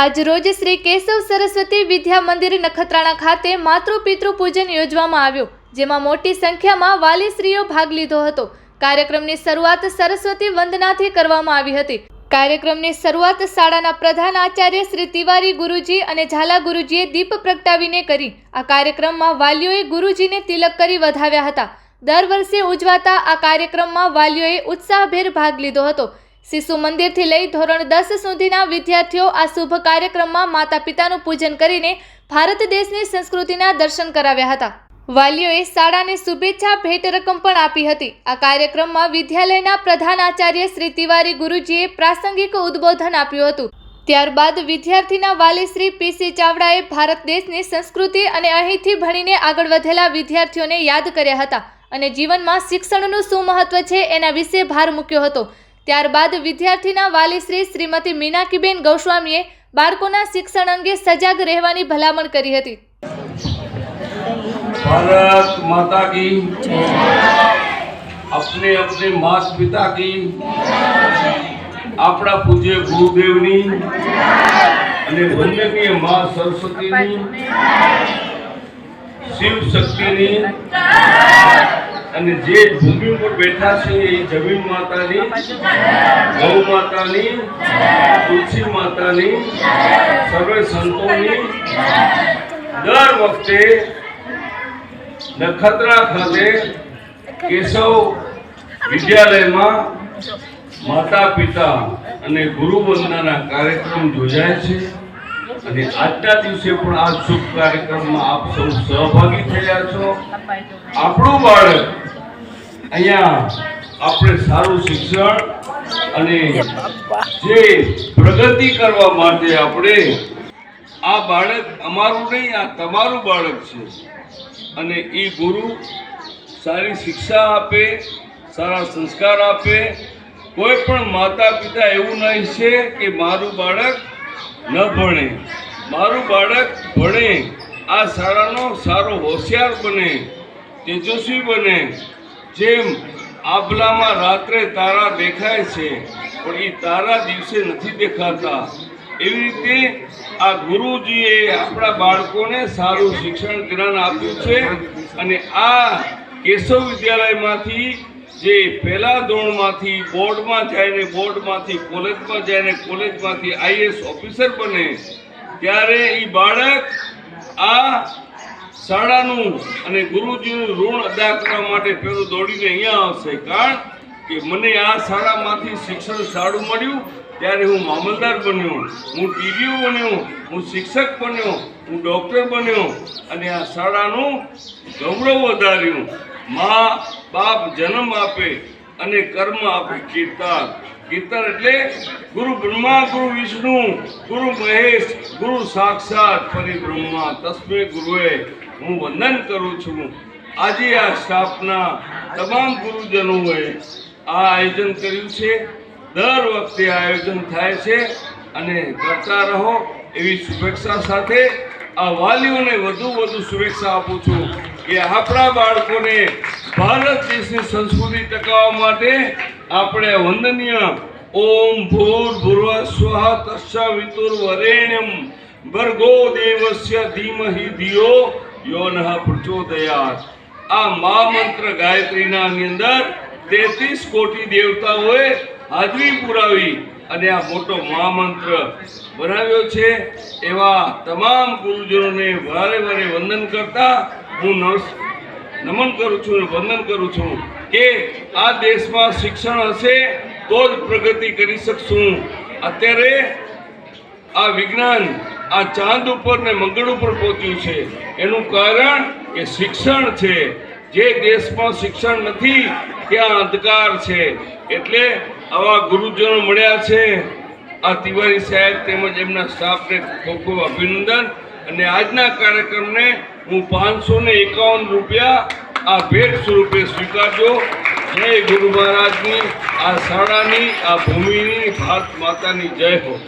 આજ રોજ શ્રી કેશવ સરસ્વતી વિદ્યા મંદિર નખત્રાણા ખાતે માતૃ પિતૃ પૂજન યોજવામાં આવ્યું, જેમાં મોટી સંખ્યામાં વાલીશ્રીઓ ભાગ લીધો હતો. કાર્યક્રમની શરૂઆત સરસ્વતી વંદનાથી કરવામાં આવી હતી. કાર્યક્રમની શરૂઆત શાળાના પ્રધાન આચાર્ય શ્રી તિવારી ગુરુજી અને ઝાલા ગુરુજીએ દીપ પ્રગટાવીને કરી. આ કાર્યક્રમમાં વાલીઓએ ગુરુજીને તિલક કરી વધાવ્યા હતા. દર વર્ષે ઉજવાતા આ કાર્યક્રમમાં વાલીઓએ ઉત્સાહભેર ભાગ લીધો હતો. શિશુ મંદિરથી લઈ ધોરણ દસ સુધીના વિદ્યાર્થીઓ આ શુભ કાર્યક્રમમાં માતા પિતાનું પૂજન કરીને ભારત દેશની સંસ્કૃતિના દર્શન કરાવ્યા હતા. વાલીઓએ શાળાને શુભેચ્છા ભેટ રકમ પણ આપી હતી. આ કાર્યક્રમમાં વિદ્યાલયના પ્રધાન આચાર્ય શ્રી તિવારી ગુરુજીએ પ્રાસંગિક ઉદ્બોધન આપ્યું હતું. ત્યારબાદ વિદ્યાર્થીના વાલી શ્રી પીસી ચાવડાએ ભારત દેશની સંસ્કૃતિ અને અહીંથી ભણીને આગળ વધેલા વિદ્યાર્થીઓને યાદ કર્યા હતા અને જીવનમાં શિક્ષણનું શું મહત્વ છે એના વિશે ભાર મૂક્યો હતો. ત્યારબાદ વિદ્યાર્થીના વાલીશ્રી શ્રીમતી મીનાકીબેન ગૌસ્વામીએ બાળકોના શિક્ષણ અંગે સજાગ રહેવાની ભલામણ કરી હતી. ભારત માતા કી અપને અપને માસ પિતા કી આપણા પૂજ્ય ગુરુદેવની અને વંદનીય મા સરસ્વતીની શિવ શક્તિની અને જે ભૂમિ ઉપર બેઠા છે એ જમીન માતાની ગૌ માતાની, તુલસી માતાની, સર્વે સંતોની, દર વખતે નખત્રા ખાતે કેશવ વિદ્યાલયમાં માતા પિતા અને ગુરુ વંદનાના કાર્યક્રમ યોજાય છે. અને આજના દિવસે પણ આ શુભ કાર્યક્રમમાં આપ સૌ સહભાગી થયા છો. આપણું બાળક અહીંયા આપણે સારું શિક્ષણ અને જે પ્રગતિ કરવા માટે આપણે આ બાળક અમારું નહીં, આ તમારું બાળક છે. અને એ ગુરુ સારી શિક્ષા આપે, સારા સંસ્કાર આપે. કોઈ પણ માતા પિતા એવું નહીં છે કે મારું બાળક ન ભણે. મારું બાળક ભણે. આ શાળાનો સારો હોશિયાર બને, તેજસ્વી બને. જેમ આભલામાં રાત્રે તારા દેખાય છે, પણ એ તારા દિવસે નથી દેખાતા. એવી રીતે આ ગુરુજીએ આપણા બાળકોને સારું શિક્ષણ જ્ઞાન આપ્યું છે અને આ કેશવ વિદ્યાલયમાંથી જે પહેલા ધોરણમાંથી બોર્ડમાં જાય ને બોર્ડમાંથી કોલેજમાં જાય ને કોલેજમાંથી આઈએસ ઓફિસર બને, ત્યારે એ બાળક આ શાળાનું અને ગુરુજીનું ઋણ અદા કરવા માટે પેલું દોડીને અહીંયા આવશે. કારણ કે મને આ શાળામાંથી શિક્ષણ સારું મળ્યું, ત્યારે હું મામલદાર બન્યો. હું ટીડીઓ બન્યો, હું શિક્ષક બન્યો, હું ડૉક્ટર બન્યો, અને આ શાળાનું ગૌરવ વધાર્યું. મા બાપ જન્મ આપે અને કર્મ આપે. કીર્તન કીર્તન એટલે ગુરુ બ્રહ્મા, ગુરુ વિષ્ણુ, ગુરુ મહેશ, ગુરુ સાક્ષાત પરિબ્રહ્મા તસ્મે ગુરુએ, હું વંદન કરું છું. આજે આ સ્થાપના તમામ ગુરુજનોએ આ આયોજન કર્યું છે. દર વખતે આયોજન થાય છે અને કરતા રહો એવી શુભેચ્છા સાથે આ વાલીઓને વધુ વધુ શુભેચ્છા આપું છું કે આપણા બાળકોને ભારત દેશની સંસ્કૃતિ ટકાવવા માટે આપણે વંદનીય ઓમ ભૂર ભૂર્વ સ્વાહ તસ્ય વિતુર વરેણ્યમ ભર્ગો દેવસ્ય ધીમહિ ધિયો યોનઃ પ્રચોદયાત આ મહામંત્ર ગાયત્રીના અંદર તેત્રીસ કોટી દેવતાઓએ હાજરી પુરાવી અને આ મોટો મહામંત્ર બનાવ્યો છે, એવા તમામ ગુરુજનોને વારે વારે વંદન કરતા હું નમન કરું છું વંદન કરું છું કે આ દેશમાં શિક્ષણ હશે તો જ પ્રગતિ કરી શકશું. અત્યારે આ વિજ્ઞાન આ ચાંદ ઉપર ને મંગળ ઉપર પહોંચ્યું છે. એનું કારણ કે શિક્ષણ છે. જે દેશમાં શિક્ષણ નથી, ત્યાં અંધકાર છે. એટલે આવા ગુરુજનો મળ્યા છે. આ તિવારી સાહેબ તેમજ એમના સ્ટાફને ખૂબ ખૂબ અભિનંદન. અને આજના કાર્યક્રમને હું પાંચસો ને એકાવન રૂપિયા આ ભેટ સ્વરૂપે સ્વીકારજો. જય ગુરુ મહારાજની આ શાળાની, આ ભૂમિની, ભારત માતાની જય હો.